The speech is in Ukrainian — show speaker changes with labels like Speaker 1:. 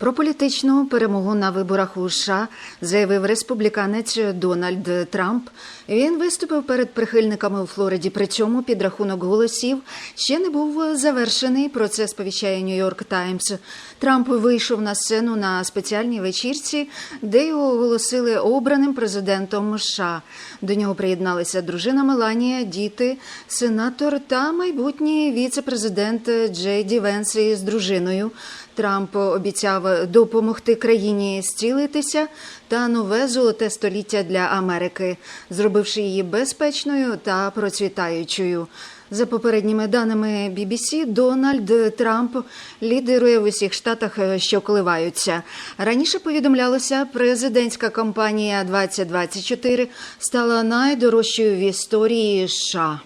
Speaker 1: Про політичну перемогу на виборах у США заявив республіканець Дональд Трамп. Він виступив перед прихильниками у Флориді. При цьому підрахунок голосів ще не був завершений. Про це сповіщає Нью-Йорк Таймс. Трамп вийшов на сцену на спеціальній вечірці, де його оголосили обраним президентом США. До нього приєдналися дружина Меланія, діти, сенатор та майбутній віце-президент Джей Ді Венс із дружиною. Трамп обіцяв допомогти країні зцілитися та нове золоте століття для Америки, зробивши її безпечною та процвітаючою. За попередніми даними BBC, Дональд Трамп лідирує в усіх штатах, що коливаються. Раніше повідомлялося, президентська кампанія 2024 стала найдорожчою в історії США.